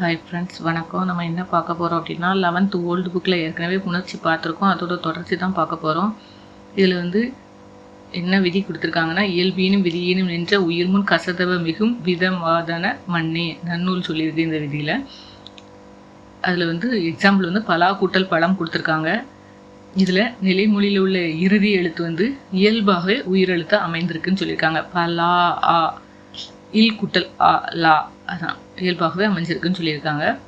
Hi friends வணக்கம். நம்ம என்ன பார்க்க போகிறோம் அப்படின்னா லெவன்த் ஓல்டு புக்கில் ஏற்கனவே உணர்ச்சி பார்த்துருக்கோம். அதோட தொடர்ச்சி தான் பார்க்க போகிறோம் இதில் வந்து என்ன விதி கொடுத்துருக்காங்கன்னா இயல்பினும் விதியினும் நின்ற உயிர்முன் கசதவ மிகும் விதமாதன மண்ணே. நன்னூல் சொல்லியிருக்கு இந்த விதியில். அதில் வந்து எக்ஸாம்பிள் வந்து பலா கூட்டல் பழம் கொடுத்துருக்காங்க. இதில் நிலைமொழியில் உள்ள இறுதி எழுத்து வந்து இயல்பாகவே உயிரெழுத்து அமைந்திருக்குன்னு சொல்லியிருக்காங்க. பலா ஆ. இல் குட்டல் ஆ லா அதான் இயல்பாகவே அமைஞ்சிருக்குன்னு சொல்லியிருக்காங்க.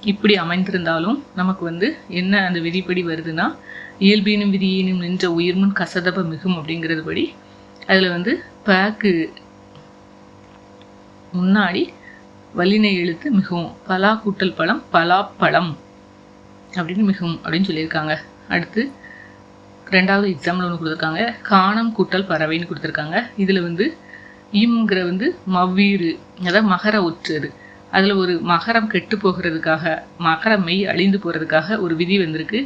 இப்படி அமைந்திருந்தாலும் நமக்கு வந்து என்ன அந்த விதிப்படி வருதுன்னா இயல்பினும் விதியினும் நின்ற உயிர்முன் கசதப மிகும் அப்படிங்கிறது படி அதில் வந்து பேக்கு முன்னாடி வல்லினை எழுத்து மிகவும் பலா கூட்டல் பழம் பலா பழம் அப்படின்னு மிகவும் அப்படின்னு சொல்லியிருக்காங்க. அடுத்து ரெண்டாவது எக்ஸாம்பிள் ஒன்று கொடுத்துருக்காங்க. காணம் கூட்டல் பறவைன்னு கொடுத்துருக்காங்க. இதில் வந்து இம்ங்கிற வந்து மவ்வீறு அதாவது மகர ஒற்றரு அதில் ஒரு மகரம் கெட்டு போகிறதுக்காக மகர மெய் அழிந்து போகிறதுக்காக ஒரு விதி வந்திருக்கு.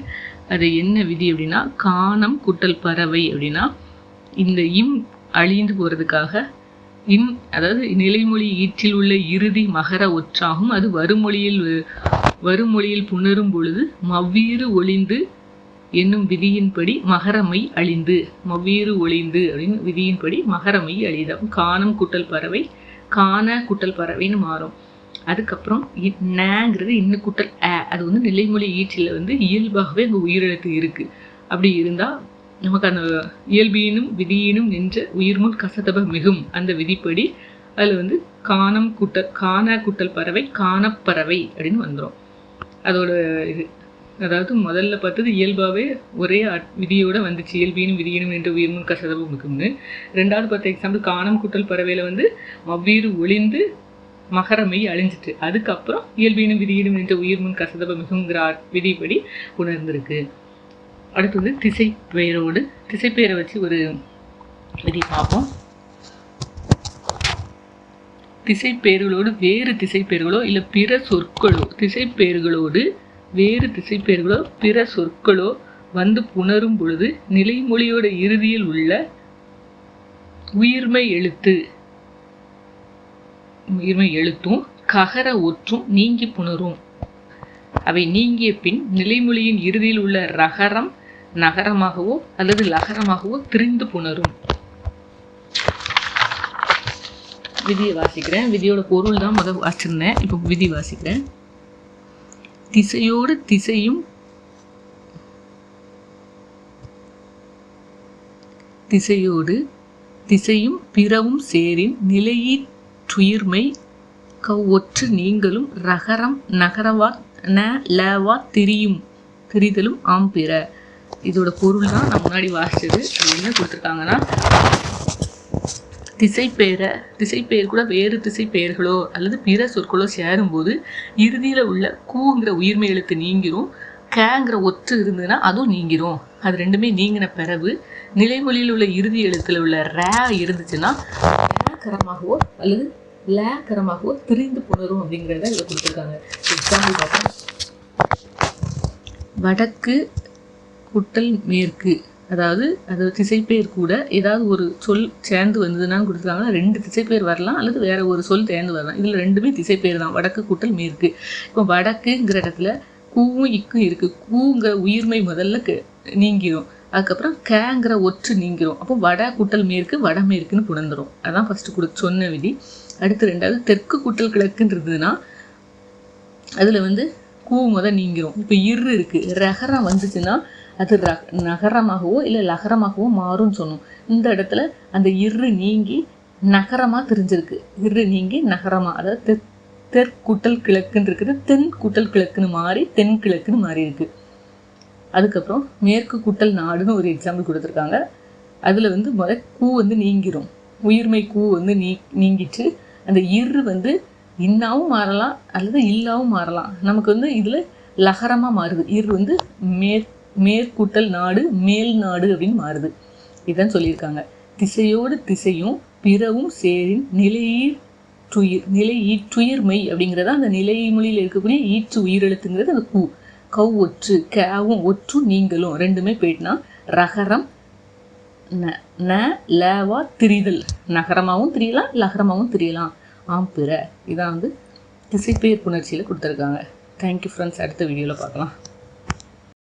அது என்ன விதி அப்படின்னா காணம் குட்டல் பறவை அப்படின்னா இந்த இம் அழிந்து போகிறதுக்காக இம் அதாவது நிலைமொழி ஈற்றில் உள்ள இறுதி மகர ஒற்றாகும். அது வருமொழியில் வருமொழியில் புணரும் பொழுது மவ்வீறு ஒளிந்து என்னும் விதியின்படி மகரமை அழிந்து மவ்வீறு ஒளிந்து அப்படின்னு விதியின்படி மகரமை அழிதம். காணம் குட்டல் பறவை காண குட்டல் பறவைன்னு மாறும். அதுக்கப்புறம் நேங்கிறது இன்னும் குட்டல் ஆ அது வந்து நிலைமொழி ஈற்றில் வந்து இயல்பாகவே அங்கே உயிரிழத்து இருக்குது அப்படி இருந்தால் நமக்கு அந்த இயல்பியினும் விதியினும் நின்ற உயிர்முன் கசதப மிகும் அந்த விதிப்படி அதில் வந்து காணம் குட்டல் காண குட்டல் பறவை காணப்பறவை அப்படின்னு வந்துடும் அதோட இது. அதாவது முதல்ல பார்த்தது இயல்பாகவே ஒரே விதியோட வந்துச்சு. இயல்பினும் விதியினும் என்ற உயிர்முன் கசதவு மிகும்னு ரெண்டாவது பார்த்த எக்ஸாம்பிள் காணம் கூட்டல் பறவையில் வந்து மவ்வீறு ஒளிந்து மகரமை அழிஞ்சிட்டு அதுக்கப்புறம் இயல்பினும் விதியினும் என்ற உயிர்முன் கசதப மிகுங்கிற விதிப்படி உணர்ந்திருக்கு. அடுத்து வந்து திசை பெயரோடு திசை பெயரை வச்சு ஒரு விதி பார்ப்போம். திசை பெயர்களோடு வேறு திசை பெயர்களோ இல்லை பிற சொற்களோ திசை பெயர்களோடு வேறு திசைப்பெயர்களோ பிற சொற்களோ வந்து புணரும் பொழுது நிலைமொழியோட இறுதியில் உள்ள உயிர்மை எழுத்து உயிர்மை எழுத்தும் ககர ஒற்றும் நீங்கி புணரும். அவை நீங்கிய பின் நிலைமொழியின் இறுதியில் உள்ள ரகரம் நகரமாகவோ அல்லது லகரமாகவோ திரிந்து புணரும். விதியை வாசிக்கிறேன். விதியோட பொருள் தான் முதல் வாசிருந்தேன் இப்போ விதி வாசிக்கிறேன். திசையோடு திசையும் திசையோடு திசையும் பிறவும் சேரின் நிலையீற்றுயிர்மை கவ்வொற்று நீங்களும் ரகரம் நகரவா ந லவா திரியும் திரிதலும் ஆம் பிற. இதோட பொருள் தான் நான் முன்னாடி வாசிச்சது. அது என்ன கொடுத்துருக்காங்கன்னா திசைப்பெயரை திசைப்பெயர் கூட வேறு திசை பெயர்களோ அல்லது பிற சொற்களோ சேரும்போது இறுதியில் உள்ள கூங்கிற உயிர்மை எழுத்து நீங்கிரும் கேங்கிற ஒற்று இருந்ததுன்னா அதுவும் நீங்கிரும். அது ரெண்டுமே நீங்கின பிறகு நிலைமொழியில் உள்ள இறுதி எழுத்தில் உள்ள ரே இருந்துச்சுன்னா கரமாகவோ அல்லது லேக்கரமாகவோ திரிந்து புணரும் அப்படிங்கிறத இதில் கொடுத்துருக்காங்க. எக்ஸாம்பிள் பார்ப்போம் வடக்கு குட்டல் மேற்கு. அதாவது அது திசைப்பேர் கூட ஏதாவது ஒரு சொல் சேர்ந்து வந்ததுன்னா கொடுத்துருக்காங்கன்னா ரெண்டு திசைப்பேர் வரலாம் அல்லது வேற ஒரு சொல் சேர்ந்து வரலாம். இதில் ரெண்டுமே திசைப்பேர் தான். வடக்கு கூட்டல் மேற்கு. இப்போ வடக்குங்கிற இடத்துல கூவும் இக்கும் இருக்குது கூங்கிற உயிர்மை முதல்ல நீங்கிடும் அதுக்கப்புறம் கேங்கிற ஒற்று நீங்கிரும். அப்போ வட கூட்டல் மேற்கு வடமேற்குன்னு புணர்ந்துடும் அதான் ஃபஸ்ட்டு கொடு சொன்ன விதி. அடுத்து ரெண்டாவது தெற்கு கூட்டல் கிழக்குன்றதுன்னா அதில் வந்து கூ முத நீங்கிரும். இப்போ இரு இருக்குது ரகரம் வந்துச்சுன்னா அது ர நகரமாகவோ இல்லை லகரமாகவோ மாறும்னு சொன்னோம். இந்த இடத்துல அந்த இரு நீங்கி நகரமாக தெரிஞ்சிருக்கு. இரு நீங்கி நகரமாக அதாவது தெ தெற்குட்டல் கிழக்குன்னு இருக்குது. தென் குட்டல் கிழக்குன்னு மாறி தென் கிழக்குன்னு மாறி இருக்கு. அதுக்கப்புறம் மேற்கு குட்டல் நாடுன்னு ஒரு எக்ஸாம்பிள் கொடுத்துருக்காங்க. அதில் வந்து முத கூ வந்து நீங்கிரும். உயிர்மை கூ வந்து நீ நீங்கிட்டு அந்த இரு வந்து இன்னாவும் மாறலாம் அல்லது இல்லாவும் மாறலாம். நமக்கு வந்து இதில் லகரமாக மாறுது. இரு வந்து மேற் மேற்கூட்டல் நாடு மேல் நாடு அப்படின்னு மாறுது. இதுதான் சொல்லியிருக்காங்க. திசையோடு திசையும் பிறவும் சேரின் நிலையீர் துயிர் நிலை ஈற்றுயிர்மை அப்படிங்கிறத அந்த நிலை மொழியில் இருக்கக்கூடிய ஈற்று உயிரெழுத்துங்கிறது அந்த பூ கவ் ஒற்று கேவும் ஒற்று நீங்களும் ரெண்டுமே போயிட்டுனா ரகரம் ந ந லவா திரிதல். நகரமாகவும் திரியலாம் லகரமாகவும் திரியலாம். ஆம் பிற. இதான் வந்து திசைப்பெயர் புணர்ச்சியில் கொடுத்துருக்காங்க தேங்க்யூ ஃப்ரெண்ட்ஸ் அடுத்த வீடியோவில் பார்க்கலாம்.